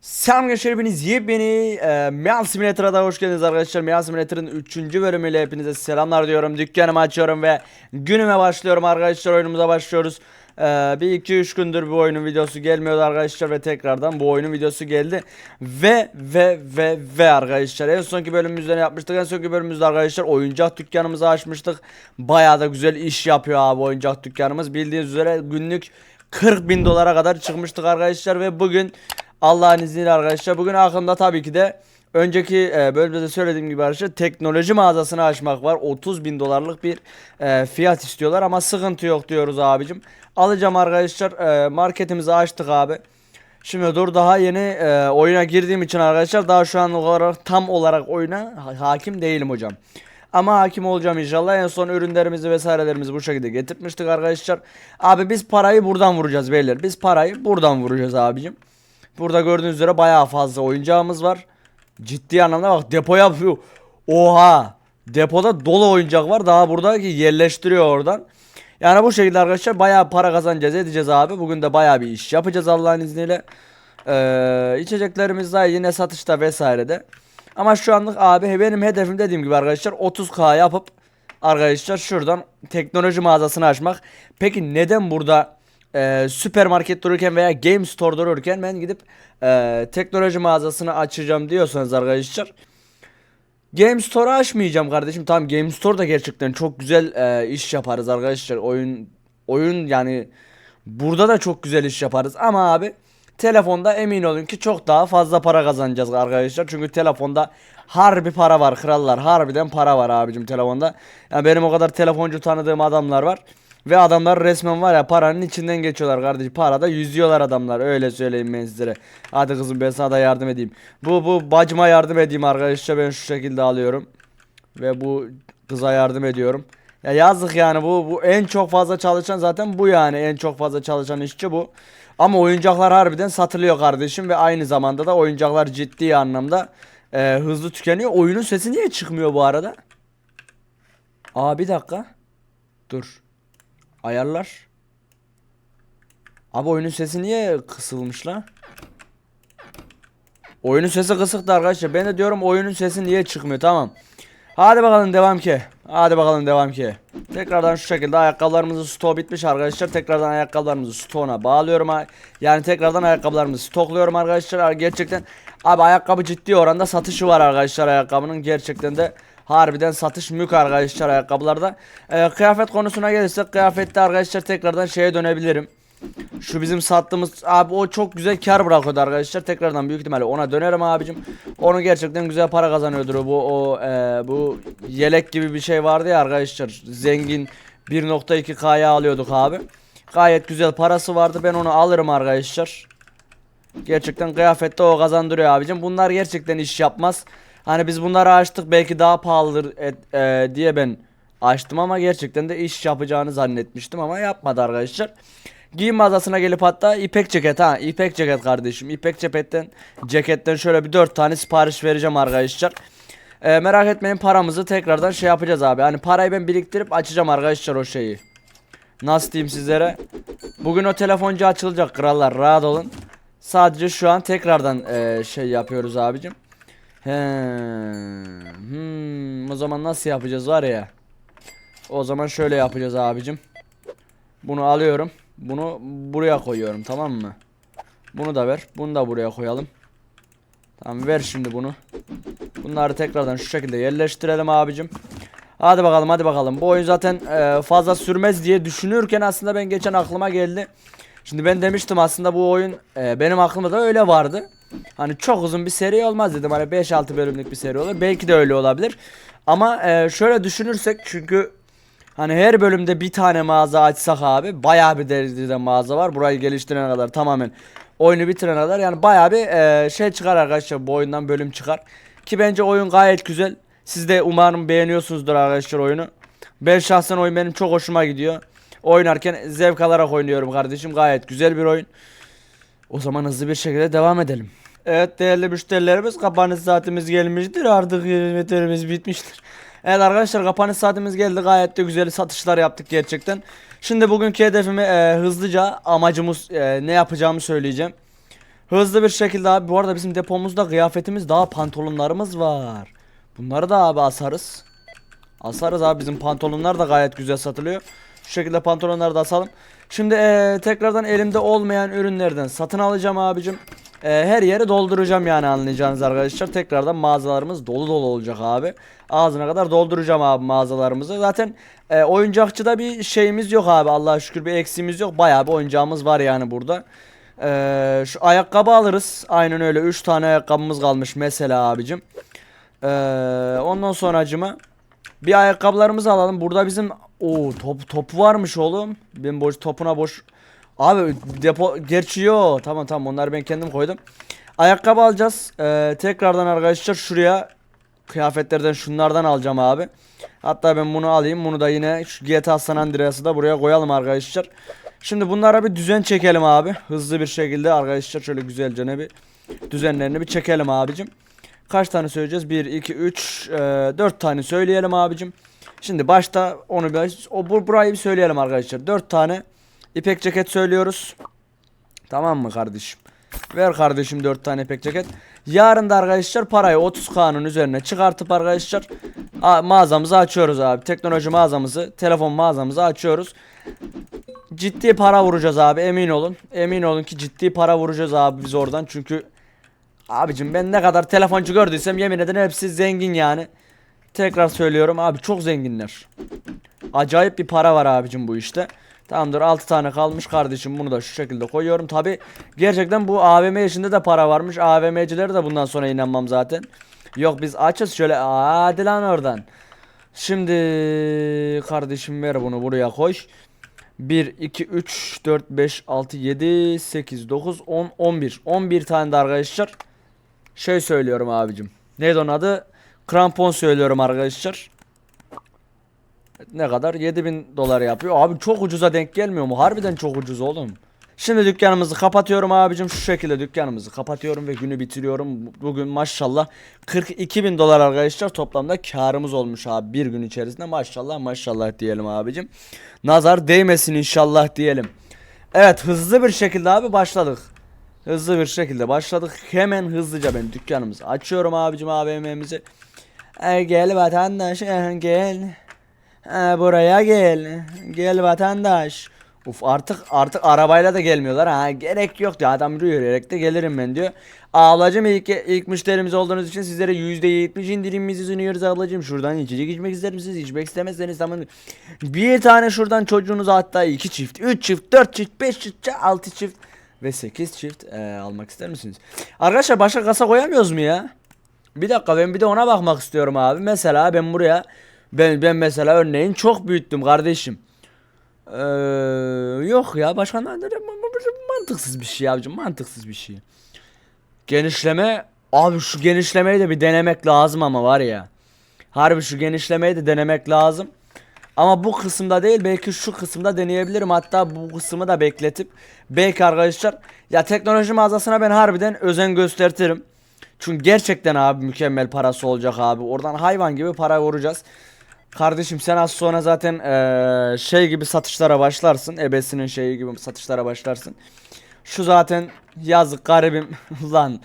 Selam gençler hepiniz yepyeni e, Meal Simulator'a hoş geldiniz arkadaşlar. Meal Simulator'ın 3. bölümüyle hepinize selamlar diyorum. Dükkanımı açıyorum ve günüme başlıyorum arkadaşlar. Oyunumuza başlıyoruz. E, bir 2-3 gündür bu oyunun videosu gelmiyordu arkadaşlar ve tekrardan bu oyunun videosu geldi. Ve ve ve ve arkadaşlar en sonki bölümümüzde ne yapmıştık? En sonki bölümümüzde arkadaşlar oyuncak dükkanımızı açmıştık. Bayağı da güzel iş yapıyor abi oyuncak dükkanımız. Bildiğiniz üzere günlük 40 bin dolara kadar çıkmıştık arkadaşlar ve bugün Allah'ın izniyle arkadaşlar bugün aklımda tabii ki de önceki e, bölümde de söylediğim gibi arkadaşlar teknoloji mağazasını açmak var. 30 bin dolarlık bir e, fiyat istiyorlar ama sıkıntı yok diyoruz abicim. Alacağım arkadaşlar e, marketimizi açtık abi. Şimdi dur daha yeni e, oyuna girdiğim için arkadaşlar daha şu an olarak tam olarak oyuna ha- hakim değilim hocam. Ama hakim olacağım inşallah. En son ürünlerimizi vesairelerimizi bu şekilde getirmiştik arkadaşlar. Abi biz parayı buradan vuracağız beyler. Biz parayı buradan vuracağız abicim. Burada gördüğünüz üzere bayağı fazla oyuncağımız var. Ciddi anlamda bak depo yapıyor. Oha! Depoda dolu oyuncak var. Daha buradaki yerleştiriyor oradan. Yani bu şekilde arkadaşlar bayağı para kazanacağız edeceğiz abi. Bugün de bayağı bir iş yapacağız Allah'ın izniyle. Ee, içeceklerimiz daha yine satışta vesairede. Ama şu anlık abi benim hedefim dediğim gibi arkadaşlar 30k yapıp arkadaşlar şuradan teknoloji mağazasını açmak. Peki neden burada e, süpermarket dururken veya game store dururken ben gidip e, teknoloji mağazasını açacağım diyorsanız arkadaşlar Game Store'u açmayacağım kardeşim. Tamam Game Store da gerçekten çok güzel e, iş yaparız arkadaşlar. Oyun oyun yani burada da çok güzel iş yaparız ama abi telefonda emin olun ki çok daha fazla para kazanacağız arkadaşlar. Çünkü telefonda harbi para var krallar. Harbiden para var abicim telefonda. Yani benim o kadar telefoncu tanıdığım adamlar var. Ve adamlar resmen var ya paranın içinden geçiyorlar kardeşim. Parada yüzüyorlar adamlar. Öyle söyleyeyim ben sizlere. Hadi kızım ben sana da yardım edeyim. Bu bu bacıma yardım edeyim arkadaşlar. Ben şu şekilde alıyorum. Ve bu kıza yardım ediyorum. Ya yazık yani bu bu en çok fazla çalışan zaten bu yani. En çok fazla çalışan işçi bu. Ama oyuncaklar harbiden satılıyor kardeşim ve aynı zamanda da oyuncaklar ciddi anlamda e, hızlı tükeniyor. Oyunun sesi niye çıkmıyor bu arada? Aa bir dakika. Dur. Ayarlar. Abi oyunun sesi niye kısılmış la? Oyunun sesi kısıktı arkadaşlar. Ben de diyorum oyunun sesi niye çıkmıyor tamam. Hadi bakalım devam ki. Hadi bakalım devam ki. Tekrardan şu şekilde ayakkabılarımızın stoğu bitmiş arkadaşlar. Tekrardan ayakkabılarımızı stoğuna bağlıyorum. Yani tekrardan ayakkabılarımızı stokluyorum arkadaşlar. Gerçekten abi ayakkabı ciddi oranda satışı var arkadaşlar ayakkabının. Gerçekten de harbiden satış mük arkadaşlar ayakkabılarda. Ee, kıyafet konusuna gelirsek kıyafette arkadaşlar tekrardan şeye dönebilirim. Şu bizim sattığımız abi o çok güzel kar bırakıyordu arkadaşlar. Tekrardan büyük ihtimalle ona dönerim abicim. Onu gerçekten güzel para kazanıyordur bu o e, bu yelek gibi bir şey vardı ya arkadaşlar. Zengin 1.2K'ya alıyorduk abi. Gayet güzel parası vardı. Ben onu alırım arkadaşlar. Gerçekten kıyafette o kazandırıyor abicim. Bunlar gerçekten iş yapmaz. Hani biz bunları açtık belki daha pahalıdır et- e, diye ben açtım ama gerçekten de iş yapacağını zannetmiştim ama yapmadı arkadaşlar. Giyim mağazasına gelip hatta ipek ceket ha ipek ceket kardeşim ipek ceketten ceketten şöyle bir 4 tane sipariş vereceğim arkadaşlar. E, merak etmeyin paramızı tekrardan şey yapacağız abi. Hani parayı ben biriktirip açacağım arkadaşlar o şeyi. Nasıl diyeyim sizlere? Bugün o telefoncu açılacak krallar rahat olun. Sadece şu an tekrardan e, şey yapıyoruz abicim. He, hmm, o zaman nasıl yapacağız var ya. O zaman şöyle yapacağız abicim. Bunu alıyorum. Bunu buraya koyuyorum tamam mı? Bunu da ver. Bunu da buraya koyalım. Tamam ver şimdi bunu. Bunları tekrardan şu şekilde yerleştirelim abicim. Hadi bakalım hadi bakalım. Bu oyun zaten e, fazla sürmez diye düşünürken aslında ben geçen aklıma geldi. Şimdi ben demiştim aslında bu oyun e, benim aklımda da öyle vardı. Hani çok uzun bir seri olmaz dedim. Hani 5-6 bölümlük bir seri olur. Belki de öyle olabilir. Ama e, şöyle düşünürsek çünkü hani her bölümde bir tane mağaza açsak abi bayağı bir derecede mağaza var. Burayı geliştirene kadar tamamen oyunu bitirene kadar yani bayağı bir e, şey çıkar arkadaşlar bu oyundan bölüm çıkar. Ki bence oyun gayet güzel. Siz de umarım beğeniyorsunuzdur arkadaşlar oyunu. Ben şahsen oyun benim çok hoşuma gidiyor. Oynarken zevk alarak oynuyorum kardeşim. Gayet güzel bir oyun. O zaman hızlı bir şekilde devam edelim. Evet değerli müşterilerimiz kapanış saatimiz gelmiştir. Artık hizmetlerimiz bitmiştir. Evet arkadaşlar kapanış saatimiz geldi. Gayet de güzel satışlar yaptık gerçekten. Şimdi bugünkü hedefimi e, hızlıca amacımız e, ne yapacağımı söyleyeceğim. Hızlı bir şekilde abi bu arada bizim depomuzda kıyafetimiz daha pantolonlarımız var. Bunları da abi asarız. Asarız abi bizim pantolonlar da gayet güzel satılıyor. Şu şekilde pantolonları da asalım. Şimdi eee, tekrardan elimde olmayan ürünlerden satın alacağım abicim. Eee, her yeri dolduracağım yani anlayacağınız arkadaşlar. Tekrardan mağazalarımız dolu dolu olacak abi. Ağzına kadar dolduracağım abi mağazalarımızı. Zaten eee, oyuncakçıda bir şeyimiz yok abi. Allah'a şükür bir eksiğimiz yok. Bayağı bir oyuncağımız var yani burada. Eee, şu ayakkabı alırız. Aynen öyle 3 tane ayakkabımız kalmış mesela abicim. Eee, ondan sonra acıma bir ayakkabılarımızı alalım. Burada bizim o top top varmış oğlum. Ben boş topuna boş. Abi depo gerçi yok. Tamam tamam onları ben kendim koydum. Ayakkabı alacağız. Ee, tekrardan arkadaşlar şuraya kıyafetlerden şunlardan alacağım abi. Hatta ben bunu alayım. Bunu da yine şu GTA San Andreas'ı da buraya koyalım arkadaşlar. Şimdi bunlara bir düzen çekelim abi. Hızlı bir şekilde arkadaşlar şöyle güzelce ne bir düzenlerini bir çekelim abicim. Kaç tane söyleyeceğiz? 1, 2, 3, 4 tane söyleyelim abicim. Şimdi başta onu bir, o bu- burayı bir söyleyelim arkadaşlar. 4 tane ipek ceket söylüyoruz. Tamam mı kardeşim? Ver kardeşim 4 tane ipek ceket. Yarın da arkadaşlar parayı 30K'nın üzerine çıkartıp arkadaşlar mağazamızı açıyoruz abi. Teknoloji mağazamızı, telefon mağazamızı açıyoruz. Ciddi para vuracağız abi emin olun. Emin olun ki ciddi para vuracağız abi biz oradan çünkü Abicim ben ne kadar telefoncu gördüysem yemin ederim hepsi zengin yani. Tekrar söylüyorum abi çok zenginler. Acayip bir para var abicim bu işte. Tamamdır 6 tane kalmış kardeşim bunu da şu şekilde koyuyorum. Tabi gerçekten bu AVM işinde de para varmış. AVM'cilere de bundan sonra inanmam zaten. Yok biz açız şöyle hadi lan oradan. Şimdi kardeşim ver bunu buraya koy. 1, 2, 3, 4, 5, 6, 7, 8, 9, 10, 11. 11 tane de arkadaşlar şey söylüyorum abicim. Neydi onun adı? Krampon söylüyorum arkadaşlar. Ne kadar? 7000 dolar yapıyor. Abi çok ucuza denk gelmiyor mu? Harbiden çok ucuz oğlum. Şimdi dükkanımızı kapatıyorum abicim. Şu şekilde dükkanımızı kapatıyorum ve günü bitiriyorum. Bugün maşallah 42 bin dolar arkadaşlar toplamda karımız olmuş abi bir gün içerisinde. Maşallah maşallah diyelim abicim. Nazar değmesin inşallah diyelim. Evet hızlı bir şekilde abi başladık. Hızlı bir şekilde başladık. Hemen hızlıca ben dükkanımızı açıyorum abicim AVM'mizi. Gel vatandaş gel. E, buraya gel. Gel vatandaş. Uf artık artık arabayla da gelmiyorlar ha gerek yok diyor adam yürüyerek de gelirim ben diyor. Ablacım ilk, ilk müşterimiz olduğunuz için sizlere %70 indirimimizi sunuyoruz ablacım. Şuradan içecek içmek ister misiniz? İçmek istemezseniz tamam. Bir tane şuradan çocuğunuza hatta iki çift, üç çift, dört çift, beş çift, altı çift ve 8 çift e, almak ister misiniz? Arkadaşlar başka kasa koyamıyoruz mu ya? Bir dakika ben bir de ona bakmak istiyorum abi. Mesela ben buraya ben ben mesela örneğin çok büyüttüm kardeşim. Ee, yok ya başka mantıksız bir şey abicim mantıksız bir şey. Genişleme abi şu genişlemeyi de bir denemek lazım ama var ya. Harbi şu genişlemeyi de denemek lazım. Ama bu kısımda değil belki şu kısımda deneyebilirim. Hatta bu kısmı da bekletip belki arkadaşlar ya teknoloji mağazasına ben harbiden özen göstertirim. Çünkü gerçekten abi mükemmel parası olacak abi. Oradan hayvan gibi para vuracağız. Kardeşim sen az sonra zaten eee, şey gibi satışlara başlarsın. Ebesinin şeyi gibi satışlara başlarsın. Şu zaten yazık garibim lan.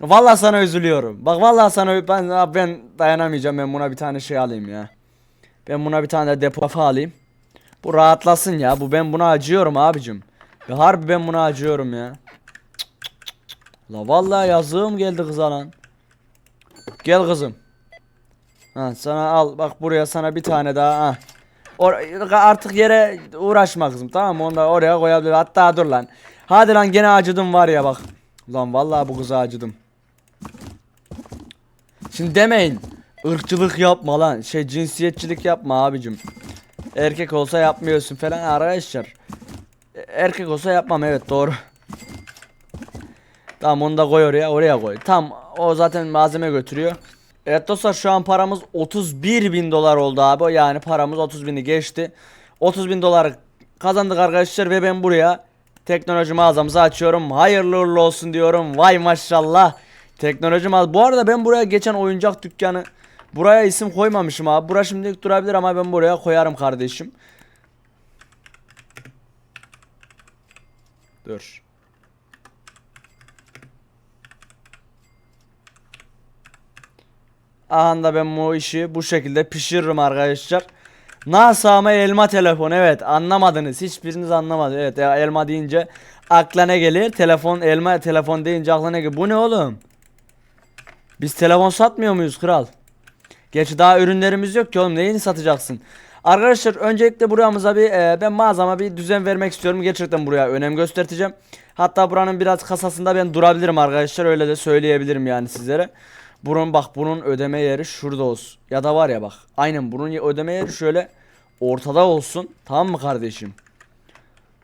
Vallahi sana üzülüyorum. Bak vallahi sana ben ben dayanamayacağım. Ben buna bir tane şey alayım ya. Ben buna bir tane de depo kafa alayım. Bu rahatlasın ya. Bu ben buna acıyorum abicim. Ya harbi ben buna acıyorum ya. La vallahi yazığım geldi kıza lan. Gel kızım. Ha sana al bak buraya sana bir tane daha ha. Or- artık yere uğraşma kızım tamam mı? Onu da oraya koyabilir. Hatta dur lan. Hadi lan gene acıdım var ya bak. Lan vallahi bu kıza acıdım. Şimdi demeyin. ırkçılık yapma lan. Şey cinsiyetçilik yapma abicim. Erkek olsa yapmıyorsun falan arkadaşlar. Erkek olsa yapmam evet doğru. Tamam onu da koy oraya oraya koy. Tam o zaten malzeme götürüyor. Evet dostlar şu an paramız 31 bin dolar oldu abi. Yani paramız 30 bini geçti. 30 bin dolar kazandık arkadaşlar ve ben buraya teknoloji mağazamızı açıyorum. Hayırlı uğurlu olsun diyorum. Vay maşallah. Teknoloji mağazası. Bu arada ben buraya geçen oyuncak dükkanı buraya isim koymamışım abi. Bura şimdilik durabilir ama ben buraya koyarım kardeşim. Dur. Aha da ben bu işi bu şekilde pişiririm arkadaşlar. Nasıl ama elma telefon evet anlamadınız. Hiçbiriniz anlamadı. Evet ya elma deyince akla ne gelir? Telefon elma telefon deyince akla ne gelir? Bu ne oğlum? Biz telefon satmıyor muyuz kral? Gerçi daha ürünlerimiz yok ki oğlum. Neyini satacaksın? Arkadaşlar öncelikle buramıza bir e, ben mağazama bir düzen vermek istiyorum. Gerçekten buraya önem göstereceğim. Hatta buranın biraz kasasında ben durabilirim arkadaşlar. Öyle de söyleyebilirim yani sizlere Bunun bak bunun ödeme yeri şurada olsun. Ya da var ya bak. Aynen bunun ödeme yeri şöyle ortada olsun. Tamam mı kardeşim?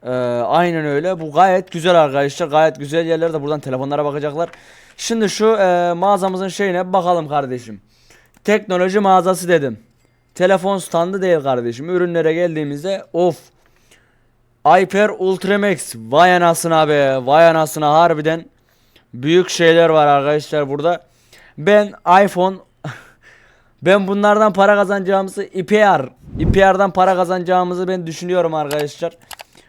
Ee, aynen öyle. Bu gayet güzel arkadaşlar. Gayet güzel yerlerde buradan telefonlara bakacaklar. Şimdi şu e, mağazamızın şeyine bakalım kardeşim. Teknoloji mağazası dedim. Telefon standı değil kardeşim. Ürünlere geldiğimizde of. Hyper Ultramax. Vay anasına be. Vay anasına harbiden. Büyük şeyler var arkadaşlar burada. Ben iPhone ben bunlardan para kazanacağımızı IPR IPR'dan para kazanacağımızı ben düşünüyorum arkadaşlar.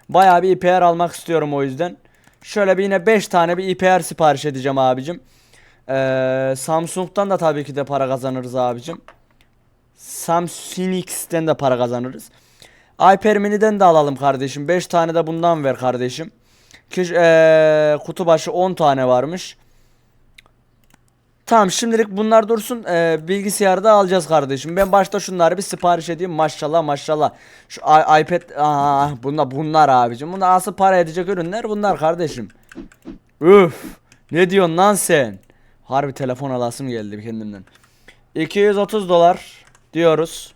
Bayağı bir IPR almak istiyorum o yüzden. Şöyle bir yine 5 tane bir IPR sipariş edeceğim abicim. Ee, Samsung'dan da tabii ki de para kazanırız abicim. Samsung de para kazanırız. iPad mini'den de alalım kardeşim. 5 tane de bundan ver kardeşim. Kiş, ee, kutu başı 10 tane varmış. Tamam şimdilik bunlar dursun. Ee, bilgisayarda alacağız kardeşim. Ben başta şunları bir sipariş edeyim. Maşallah maşallah. Şu iPad aa bunlar bunlar abicim. Bunlar asıl para edecek ürünler bunlar kardeşim. Üf. Ne diyorsun lan sen? Harbi telefon alasım geldi kendimden. 230 dolar diyoruz.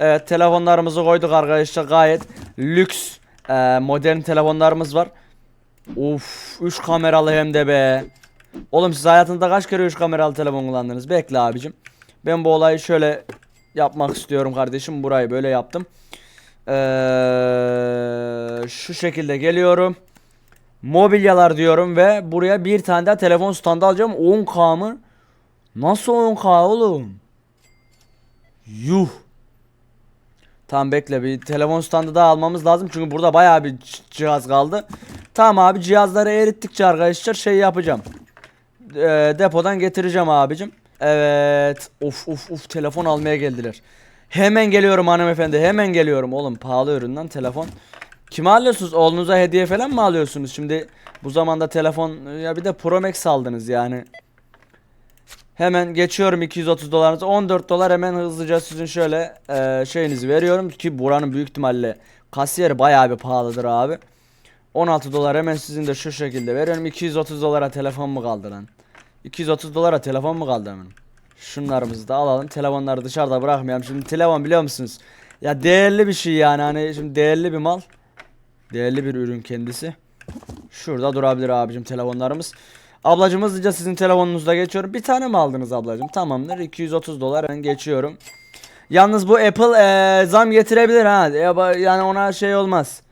Evet telefonlarımızı koyduk arkadaşlar gayet lüks e, modern telefonlarımız var. Of 3 kameralı hem de be. Oğlum siz hayatınızda kaç kere 3 kameralı telefon kullandınız? Bekle abicim. Ben bu olayı şöyle yapmak istiyorum kardeşim. Burayı böyle yaptım. Ee, şu şekilde geliyorum. Mobilyalar diyorum ve buraya bir tane daha telefon standı alacağım. 10K mı? Nasıl 10K oğlum? Yuh. Tamam bekle bir telefon standı daha almamız lazım çünkü burada bayağı bir cihaz kaldı. Tamam abi cihazları erittikçe arkadaşlar şey yapacağım. Ee, depodan getireceğim abicim. Evet. Of of of telefon almaya geldiler. Hemen geliyorum hanımefendi hemen geliyorum. Oğlum pahalı üründen telefon. Kime alıyorsunuz? Oğlunuza hediye falan mı alıyorsunuz? Şimdi bu zamanda telefon ya bir de Pro Max aldınız yani. Hemen geçiyorum 230 dolarınızı. 14 dolar hemen hızlıca sizin şöyle e, şeyinizi veriyorum ki buranın büyük ihtimalle kasiyeri bayağı bir pahalıdır abi. 16 dolar hemen sizin de şu şekilde veriyorum. 230 dolara telefon mu kaldı lan? 230 dolara telefon mu kaldı hemen? Şunlarımızı da alalım. Telefonları dışarıda bırakmayalım. Şimdi telefon biliyor musunuz? Ya değerli bir şey yani hani şimdi değerli bir mal. Değerli bir ürün kendisi. Şurada durabilir abicim telefonlarımız. Ablacım hızlıca sizin telefonunuzda geçiyorum. Bir tane mi aldınız ablacım? Tamamdır. 230 dolar ben geçiyorum. Yalnız bu Apple eee, zam getirebilir ha. Yani ona şey olmaz.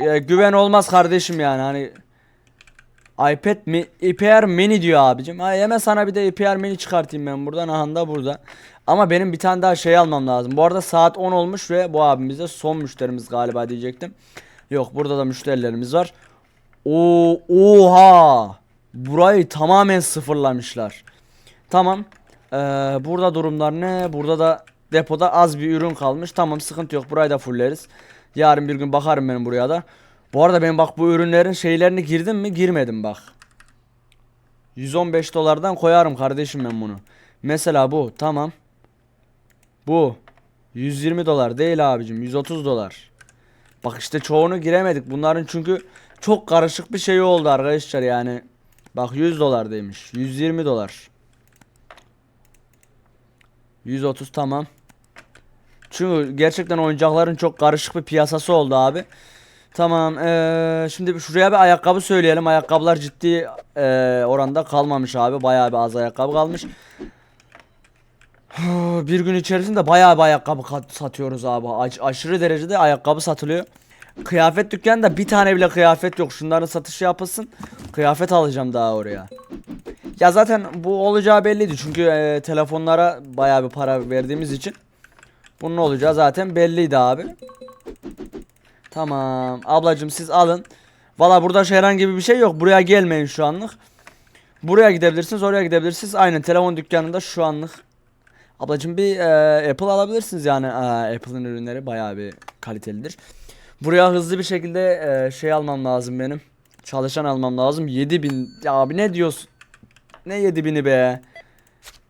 Ya, güven olmaz kardeşim yani hani iPad mi IPR mini diyor abicim. Ha hemen sana bir de IPR mini çıkartayım ben buradan. Aha da burada. Ama benim bir tane daha şey almam lazım. Bu arada saat 10 olmuş ve bu abimiz de son müşterimiz galiba diyecektim. Yok burada da müşterilerimiz var. O oha. Burayı tamamen sıfırlamışlar. Tamam. Ee, burada durumlar ne? Burada da depoda az bir ürün kalmış. Tamam sıkıntı yok. Burayı da fulleriz. Yarın bir gün bakarım benim buraya da. Bu arada ben bak bu ürünlerin şeylerini girdim mi? Girmedim bak. 115 dolardan koyarım kardeşim ben bunu. Mesela bu tamam. Bu 120 dolar değil abicim 130 dolar. Bak işte çoğunu giremedik. Bunların çünkü çok karışık bir şey oldu arkadaşlar yani. Bak 100 dolar demiş. 120 dolar. 130 tamam. Çünkü gerçekten oyuncakların çok karışık bir piyasası oldu abi. Tamam. eee, şimdi şuraya bir ayakkabı söyleyelim. Ayakkabılar ciddi eee, oranda kalmamış abi. Bayağı bir az ayakkabı kalmış. bir gün içerisinde bayağı bir ayakkabı satıyoruz abi. Aş- aşırı derecede ayakkabı satılıyor. Kıyafet dükkanında bir tane bile kıyafet yok. Şunların satışı yapılsın. Kıyafet alacağım daha oraya. Ya zaten bu olacağı belliydi. Çünkü eee, telefonlara bayağı bir para verdiğimiz için. Bunun olacağı zaten belliydi abi. Tamam. Ablacım siz alın. Valla burada şey herhangi bir şey yok. Buraya gelmeyin şu anlık. Buraya gidebilirsiniz, oraya gidebilirsiniz. Aynen telefon dükkanında şu anlık. Ablacığım bir e, Apple alabilirsiniz yani. E, Apple'ın ürünleri bayağı bir kalitelidir. Buraya hızlı bir şekilde e, şey almam lazım benim. Çalışan almam lazım. 7000. Ya abi ne diyorsun? Ne 7000'i be?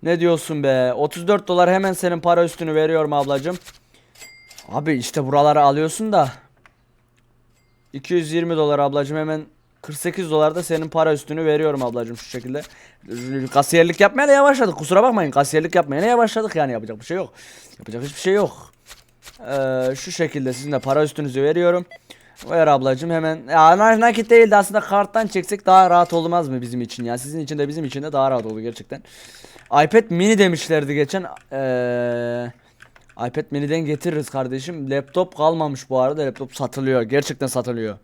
Ne diyorsun be? 34 dolar hemen senin para üstünü veriyorum ablacığım. Abi işte buraları alıyorsun da 220 dolar ablacığım hemen 48 dolar da senin para üstünü veriyorum ablacığım şu şekilde. Kasiyerlik yapmaya da yavaşladık. Kusura bakmayın. Kasiyerlik yapmaya da yavaşladık yani yapacak bir şey yok. Yapacak hiçbir şey yok. Ee, şu şekilde sizin de para üstünüzü veriyorum. Ver ablacığım hemen. Ya na- nakit değil de aslında karttan çeksek daha rahat olmaz mı bizim için ya? Sizin için de bizim için de daha rahat olur gerçekten. iPad mini demişlerdi geçen. Ee, iPad mini'den getiririz kardeşim. Laptop kalmamış bu arada. Laptop satılıyor. Gerçekten satılıyor.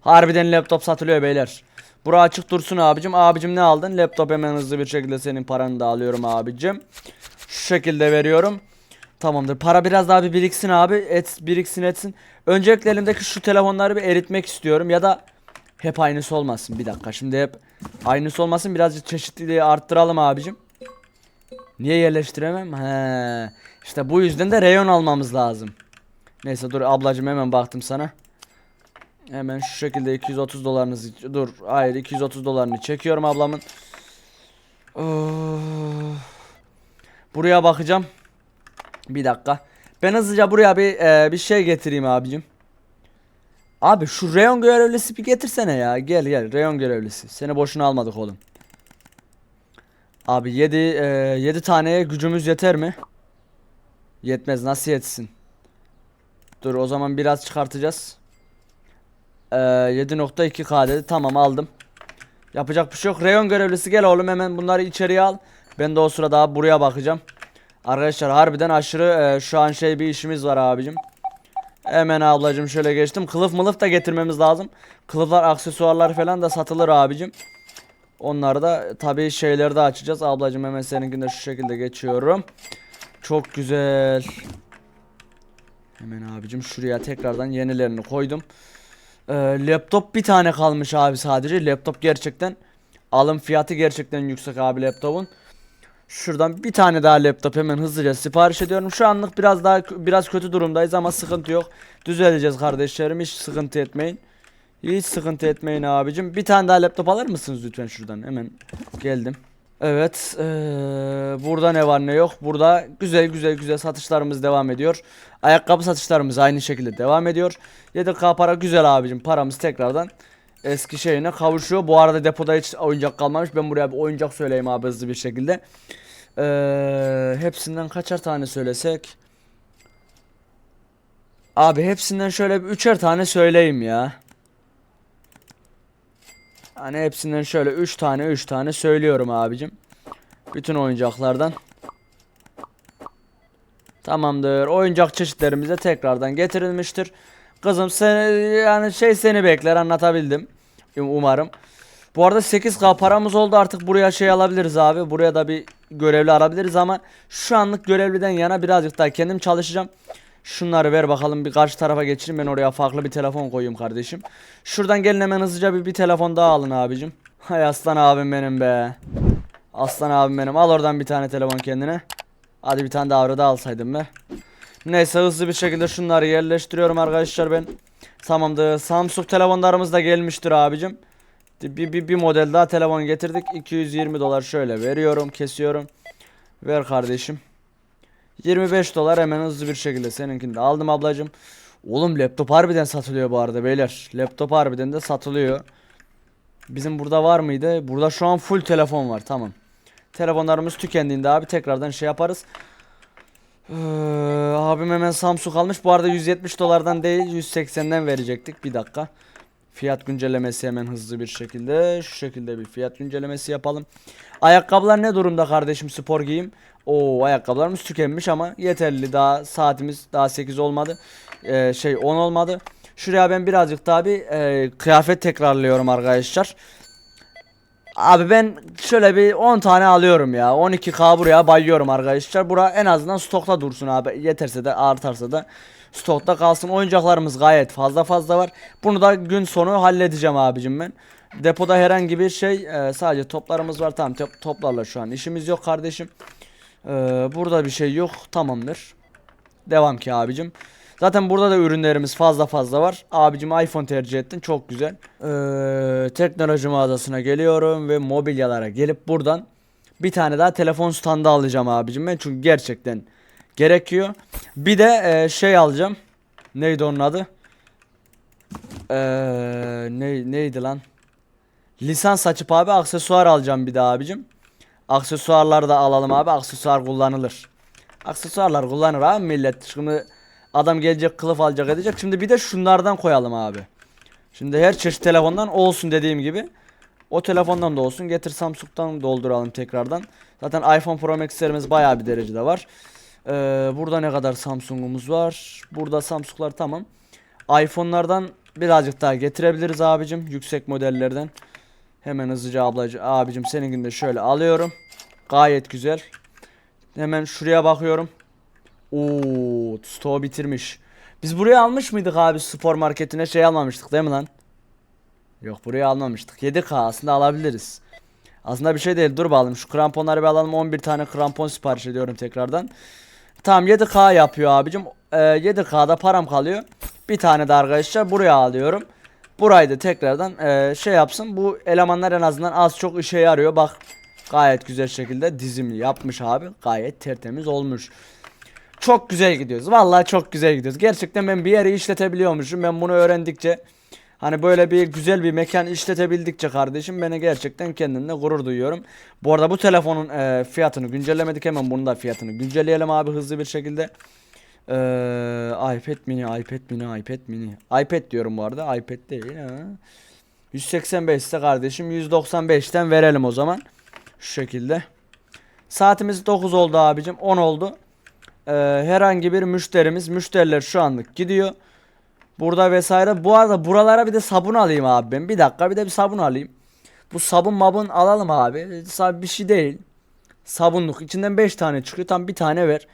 Harbiden laptop satılıyor beyler. Bura açık dursun abicim. Abicim ne aldın? Laptop hemen hızlı bir şekilde senin paranı da alıyorum abicim. Şu şekilde veriyorum. Tamamdır. Para biraz daha bir biriksin abi. Et biriksin etsin. Öncelikle elimdeki şu telefonları bir eritmek istiyorum ya da hep aynısı olmasın. Bir dakika şimdi hep aynısı olmasın. Birazcık çeşitliliği arttıralım abicim. Niye yerleştiremem? He. İşte bu yüzden de reyon almamız lazım. Neyse dur ablacım hemen baktım sana. Hemen şu şekilde 230 dolarınızı dur. Hayır 230 dolarını çekiyorum ablamın. Of. Buraya bakacağım. Bir dakika. Ben hızlıca buraya bir e, bir şey getireyim abicim. Abi şu reyon görevlisi bir getirsene ya. Gel gel reyon görevlisi. Seni boşuna almadık oğlum. Abi 7 e, 7 taneye gücümüz yeter mi? Yetmez nasıl yetsin? Dur o zaman biraz çıkartacağız. Ee, 7.2K dedi. Tamam aldım. Yapacak bir şey yok. Reyon görevlisi gel oğlum hemen bunları içeriye al. Ben de o sırada abi buraya bakacağım. Arkadaşlar harbiden aşırı e, şu an şey bir işimiz var abicim. Hemen ablacım şöyle geçtim. Kılıf mılıf da getirmemiz lazım. Kılıflar, aksesuarlar falan da satılır abicim. Onları da tabii şeyleri de açacağız. Ablacım hemen seninkini de şu şekilde geçiyorum. Çok güzel. Hemen abicim şuraya tekrardan yenilerini koydum. Ee, laptop bir tane kalmış abi sadece. Laptop gerçekten alım fiyatı gerçekten yüksek abi laptopun. Şuradan bir tane daha laptop hemen hızlıca sipariş ediyorum. Şu anlık biraz daha biraz kötü durumdayız ama sıkıntı yok. Düzeleceğiz kardeşlerim. Hiç sıkıntı etmeyin. Hiç sıkıntı etmeyin abicim. Bir tane daha laptop alır mısınız lütfen şuradan? Hemen geldim. Evet. eee, burada ne var ne yok. Burada güzel güzel güzel satışlarımız devam ediyor. Ayakkabı satışlarımız aynı şekilde devam ediyor. 7K para güzel abicim. Paramız tekrardan eski şeyine kavuşuyor. Bu arada depoda hiç oyuncak kalmamış. Ben buraya bir oyuncak söyleyeyim abi hızlı bir şekilde. Eee, hepsinden kaçar tane söylesek? Abi hepsinden şöyle bir üçer tane söyleyeyim ya. Hani hepsinden şöyle 3 tane 3 tane söylüyorum abicim. Bütün oyuncaklardan. Tamamdır. Oyuncak çeşitlerimiz de tekrardan getirilmiştir. Kızım sen yani şey seni bekler anlatabildim. Umarım. Bu arada 8k paramız oldu artık buraya şey alabiliriz abi. Buraya da bir görevli arabiliriz ama şu anlık görevliden yana birazcık daha kendim çalışacağım. Şunları ver bakalım bir karşı tarafa geçireyim ben oraya farklı bir telefon koyayım kardeşim. Şuradan gelin hemen hızlıca bir, bir telefon daha alın abicim. Hay aslan abim benim be. Aslan abim benim al oradan bir tane telefon kendine. Hadi bir tane daha da alsaydım be. Neyse hızlı bir şekilde şunları yerleştiriyorum arkadaşlar ben. Tamamdır. Samsung telefonlarımız da gelmiştir abicim. Bir, bir, bir model daha telefon getirdik. 220 dolar şöyle veriyorum. Kesiyorum. Ver kardeşim. 25 dolar hemen hızlı bir şekilde seninkini de aldım ablacım. Oğlum laptop harbiden satılıyor bu arada beyler. Laptop harbiden de satılıyor. Bizim burada var mıydı? Burada şu an full telefon var tamam. Telefonlarımız tükendiğinde abi tekrardan şey yaparız. Ee, abim hemen Samsung almış. Bu arada 170 dolardan değil 180'den verecektik. Bir dakika. Fiyat güncellemesi hemen hızlı bir şekilde. Şu şekilde bir fiyat güncellemesi yapalım. Ayakkabılar ne durumda kardeşim spor giyim? Oo ayakkabılarımız tükenmiş ama yeterli. Daha saatimiz daha 8 olmadı. Ee, şey 10 olmadı. Şuraya ben birazcık daha bir e, kıyafet tekrarlıyorum arkadaşlar. Abi ben şöyle bir 10 tane alıyorum ya. 12k buraya bayıyorum arkadaşlar. Bura en azından stokta dursun abi. Yeterse de artarsa da stokta kalsın. Oyuncaklarımız gayet fazla fazla var. Bunu da gün sonu halledeceğim abicim ben. Depoda herhangi bir şey e, sadece toplarımız var. Tamam top- toplarla şu an işimiz yok kardeşim. E, burada bir şey yok. Tamamdır. Devam ki abicim. Zaten burada da ürünlerimiz fazla fazla var. Abicim iPhone tercih ettin. Çok güzel. Ee, teknoloji mağazasına geliyorum ve mobilyalara gelip buradan bir tane daha telefon standı alacağım abicim ben. Çünkü gerçekten gerekiyor. Bir de e, şey alacağım. Neydi onun adı? Ee, ne, neydi lan? Lisans açıp abi aksesuar alacağım bir daha abicim. Aksesuarları da alalım abi. Aksesuar kullanılır. Aksesuarlar kullanır abi millet. Şimdi adam gelecek kılıf alacak edecek. Şimdi bir de şunlardan koyalım abi. Şimdi her çeşit telefondan olsun dediğim gibi. O telefondan da olsun. Getir Samsung'dan dolduralım tekrardan. Zaten iPhone Pro Max'lerimiz bayağı bir derecede var. Ee, burada ne kadar Samsung'umuz var? Burada Samsung'lar tamam. iPhone'lardan birazcık daha getirebiliriz abicim. Yüksek modellerden. Hemen hızlıca ablacı abicim seninkini de şöyle alıyorum. Gayet güzel. Hemen şuraya bakıyorum. Oo, stoğu bitirmiş. Biz buraya almış mıydık abi spor marketine şey almamıştık değil mi lan? Yok buraya almamıştık. 7K aslında alabiliriz. Aslında bir şey değil dur bakalım şu kramponları bir alalım 11 tane krampon sipariş ediyorum tekrardan. Tamam 7K yapıyor abicim. Ee, 7K'da param kalıyor. Bir tane de arkadaşlar buraya alıyorum. Burayı da tekrardan ee, şey yapsın. Bu elemanlar en azından az çok işe yarıyor. Bak gayet güzel şekilde dizimli yapmış abi. Gayet tertemiz olmuş. Çok güzel gidiyoruz. Vallahi çok güzel gidiyoruz. Gerçekten ben bir yeri işletebiliyormuşum. Ben bunu öğrendikçe hani böyle bir güzel bir mekan işletebildikçe kardeşim beni gerçekten kendimle gurur duyuyorum. Bu arada bu telefonun e, fiyatını güncellemedik. Hemen bunun da fiyatını güncelleyelim abi hızlı bir şekilde. Ee, iPad mini, iPad mini, iPad mini. iPad diyorum bu arada. iPad değil ha. 185 ise kardeşim 195'ten verelim o zaman. Şu şekilde. Saatimiz 9 oldu abicim. 10 oldu. Ee, herhangi bir müşterimiz. Müşteriler şu anlık gidiyor. Burada vesaire. Bu arada buralara bir de sabun alayım abi ben. Bir dakika bir de bir sabun alayım. Bu sabun mabun alalım abi. Sa- Bir şey değil. Sabunluk. İçinden 5 tane çıkıyor. Tam bir tane ver.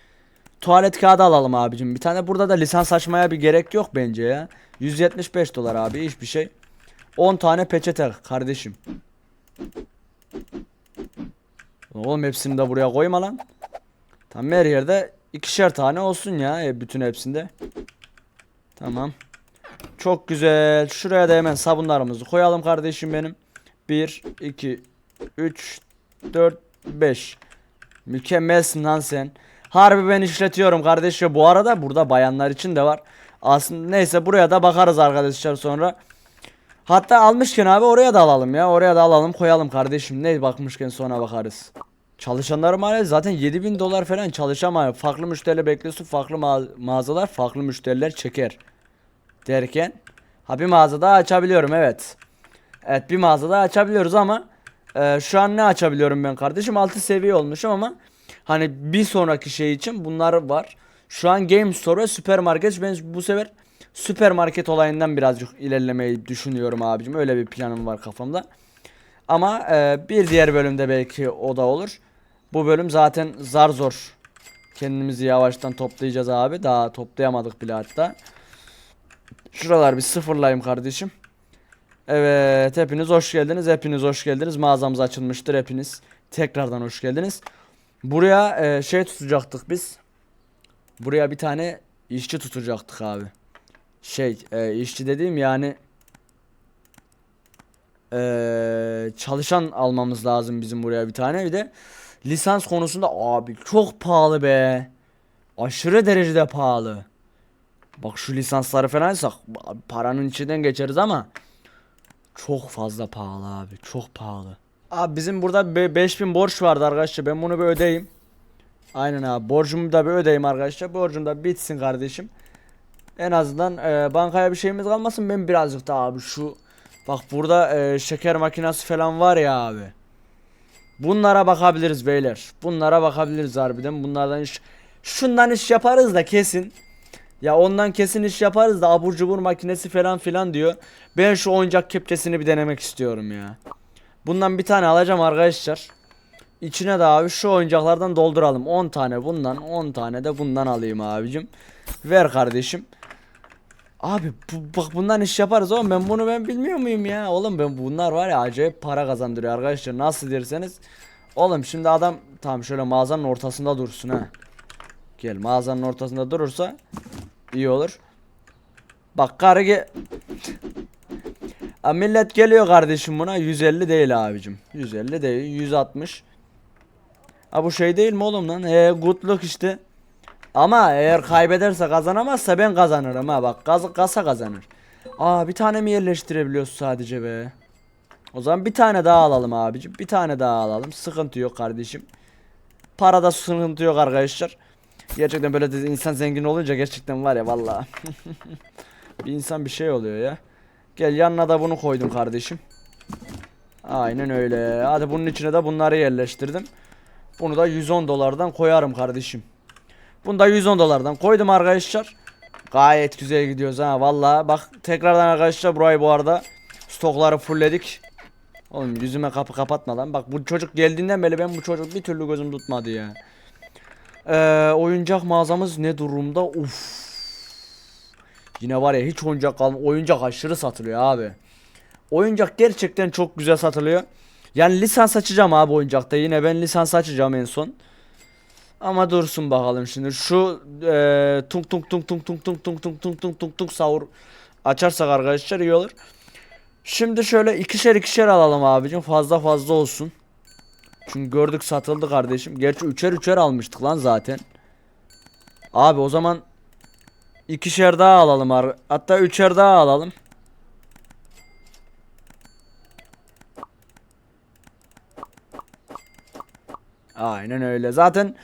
Tuvalet kağıdı alalım abicim. Bir tane burada da lisans açmaya bir gerek yok bence ya. 175 dolar abi hiçbir şey. 10 tane peçete kardeşim. Oğlum hepsini de buraya koyma lan. Tam her yerde ikişer tane olsun ya e, bütün hepsinde. Tamam. Çok güzel. Şuraya da hemen sabunlarımızı koyalım kardeşim benim. 1, 2, 3, 4, 5. Mükemmelsin lan sen. Harbi ben işletiyorum kardeşim. Bu arada burada bayanlar için de var. Aslında neyse buraya da bakarız arkadaşlar sonra. Hatta almışken abi oraya da alalım ya. Oraya da alalım koyalım kardeşim. Ne bakmışken sonra bakarız. Çalışanlar maalesef zaten 7000 dolar falan çalışamıyor. Farklı müşteriler bekliyorsun. Farklı ma- mağazalar farklı müşteriler çeker. Derken ha bir mağazada açabiliyorum evet. Evet bir mağazada açabiliyoruz ama e, şu an ne açabiliyorum ben kardeşim? 6 seviye olmuşum ama hani bir sonraki şey için bunlar var. Şu an Game Store ve süpermarket ben bu sefer süpermarket olayından birazcık ilerlemeyi düşünüyorum abicim. Öyle bir planım var kafamda. Ama e, bir diğer bölümde belki o da olur. Bu bölüm zaten zar zor. Kendimizi yavaştan toplayacağız abi. Daha toplayamadık bile hatta. Şuralar bir sıfırlayayım kardeşim. Evet hepiniz hoş geldiniz. Hepiniz hoş geldiniz. Mağazamız açılmıştır hepiniz. Tekrardan hoş geldiniz. Buraya e, şey tutacaktık biz. Buraya bir tane işçi tutacaktık abi. Şey e, işçi dediğim yani e, çalışan almamız lazım bizim buraya bir tane. Bir de lisans konusunda abi çok pahalı be. Aşırı derecede pahalı. Bak şu lisansları falan alsak paranın içinden geçeriz ama çok fazla pahalı abi. Çok pahalı. Abi bizim burada be- 5000 borç vardı arkadaşlar. Ben bunu bir ödeyeyim. Aynen abi. Borcumu da bir ödeyeyim arkadaşlar. Borcum da bitsin kardeşim. En azından e, bankaya bir şeyimiz kalmasın. Ben birazcık daha abi şu bak burada e, şeker makinesi falan var ya abi. Bunlara bakabiliriz beyler. Bunlara bakabiliriz harbiden. Bunlardan iş şundan iş yaparız da kesin. Ya ondan kesin iş yaparız da abur cubur makinesi falan filan diyor. Ben şu oyuncak kepçesini bir denemek istiyorum ya. Bundan bir tane alacağım arkadaşlar. İçine de abi şu oyuncaklardan dolduralım. 10 tane bundan 10 tane de bundan alayım abicim. Ver kardeşim. Abi bu, bak bundan iş yaparız oğlum ben bunu ben bilmiyor muyum ya oğlum ben bunlar var ya acayip para kazandırıyor arkadaşlar nasıl derseniz Oğlum şimdi adam tam şöyle mağazanın ortasında dursun ha Gel mağazanın ortasında durursa iyi olur Bak karı ge Ha, millet geliyor kardeşim buna 150 değil abicim 150 değil 160 Ha bu şey değil mi oğlum lan he good işte ama eğer kaybederse kazanamazsa ben kazanırım ha bak gaz kasa kazanır. Aa bir tane mi yerleştirebiliyoruz sadece be? O zaman bir tane daha alalım abicim. Bir tane daha alalım. Sıkıntı yok kardeşim. Parada sıkıntı yok arkadaşlar. Gerçekten böyle insan zengin olunca gerçekten var ya vallahi. bir insan bir şey oluyor ya. Gel yanına da bunu koydum kardeşim. Aynen öyle. Hadi bunun içine de bunları yerleştirdim. Bunu da 110 dolardan koyarım kardeşim. Bunu da 110 dolardan koydum arkadaşlar. Gayet güzel gidiyoruz ha valla. Bak tekrardan arkadaşlar burayı bu arada stokları fullledik. Oğlum yüzüme kapı kapatma lan. Bak bu çocuk geldiğinden beri ben bu çocuk bir türlü gözüm tutmadı ya. Ee, oyuncak mağazamız ne durumda? Uf. Yine var ya hiç oyuncak kalmadı. Oyuncak aşırı satılıyor abi. Oyuncak gerçekten çok güzel satılıyor. Yani lisans açacağım abi oyuncakta. Yine ben lisans açacağım en son. Ama dursun bakalım şimdi. Şu e, tung tung tung tung tung tung tung tung tung tung tung tung sahur açarsak arkadaşlar iyi olur. Şimdi şöyle ikişer ikişer alalım abicim. Fazla fazla olsun. Çünkü gördük satıldı kardeşim. Gerçi üçer üçer almıştık lan zaten. Abi o zaman ikişer daha alalım. Hatta üçer daha alalım. Aynen öyle. Zaten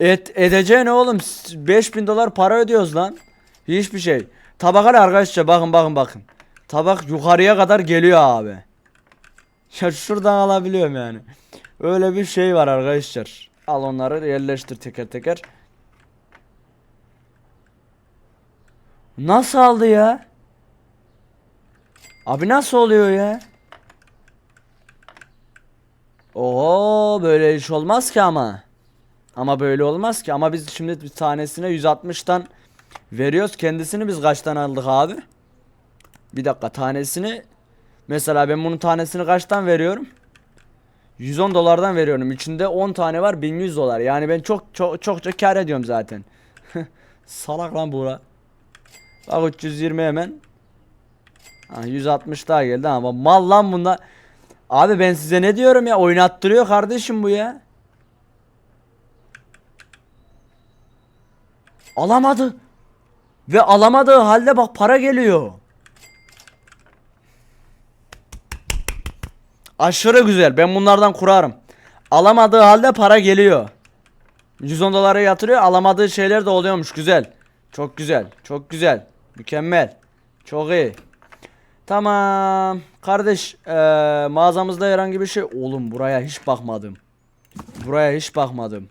et edeceğin oğlum 5000 dolar para ödüyoruz lan. Hiçbir şey. Tabaklar arkadaşlar bakın bakın bakın. Tabak yukarıya kadar geliyor abi. Ya şuradan alabiliyorum yani. Öyle bir şey var arkadaşlar. Al onları yerleştir teker teker. Nasıl aldı ya? Abi nasıl oluyor ya? Oo böyle iş olmaz ki ama. Ama böyle olmaz ki. Ama biz şimdi bir tanesine 160'tan veriyoruz. Kendisini biz kaçtan aldık abi? Bir dakika tanesini mesela ben bunun tanesini kaçtan veriyorum? 110 dolardan veriyorum. İçinde 10 tane var 1100 dolar. Yani ben çok çok çokça kar ediyorum zaten. Salak lan bura. Bak 320 hemen. Ha, 160 daha geldi ama mal lan bunda. Abi ben size ne diyorum ya oynattırıyor kardeşim bu ya. Alamadı. Ve alamadığı halde bak para geliyor. Aşırı güzel. Ben bunlardan kurarım. Alamadığı halde para geliyor. 110 dolara yatırıyor. Alamadığı şeyler de oluyormuş. Güzel. Çok güzel. Çok güzel. Mükemmel. Çok iyi. Tamam. Kardeş eee, mağazamızda herhangi bir şey. Oğlum buraya hiç bakmadım. Buraya hiç bakmadım.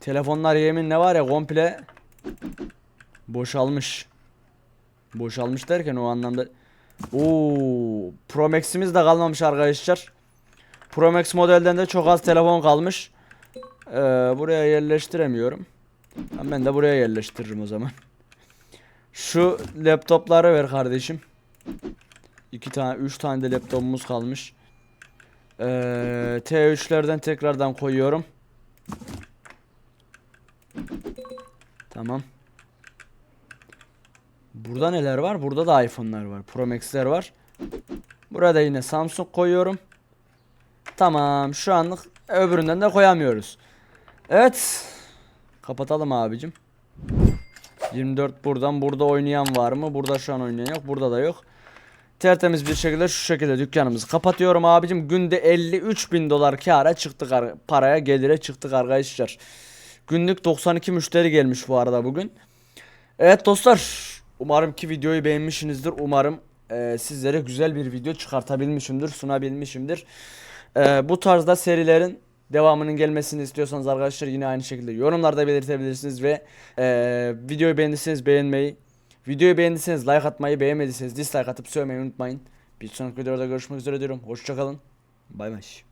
Telefonlar yeminle var ya komple boşalmış. Boşalmış derken o anlamda. Oo, Pro Max'imiz de kalmamış arkadaşlar. Pro Max modelden de çok az telefon kalmış. Ee, buraya yerleştiremiyorum. Ben de buraya yerleştiririm o zaman. Şu laptopları ver kardeşim. İki tane, üç tane de laptopumuz kalmış. Ee, T3'lerden tekrardan koyuyorum. Tamam. Burada neler var? Burada da iPhone'lar var. Pro Max'ler var. Burada yine Samsung koyuyorum. Tamam. Şu anlık öbüründen de koyamıyoruz. Evet. Kapatalım abicim. 24 buradan. Burada oynayan var mı? Burada şu an oynayan yok. Burada da yok. Tertemiz bir şekilde şu şekilde dükkanımızı kapatıyorum abicim. Günde 53 bin dolar kâra çıktık ar- paraya gelire çıktık arkadaşlar. Günlük 92 müşteri gelmiş bu arada bugün. Evet dostlar. Umarım ki videoyu beğenmişsinizdir. Umarım e, sizlere güzel bir video çıkartabilmişimdir, sunabilmişimdir. E, bu tarzda serilerin devamının gelmesini istiyorsanız arkadaşlar yine aynı şekilde yorumlarda belirtebilirsiniz ve e, videoyu beğendiyseniz beğenmeyi, videoyu beğendiyseniz like atmayı, beğenmediyseniz dislike atıp söylemeyi unutmayın. Bir sonraki videoda görüşmek üzere diyorum. Hoşçakalın. Bay bay.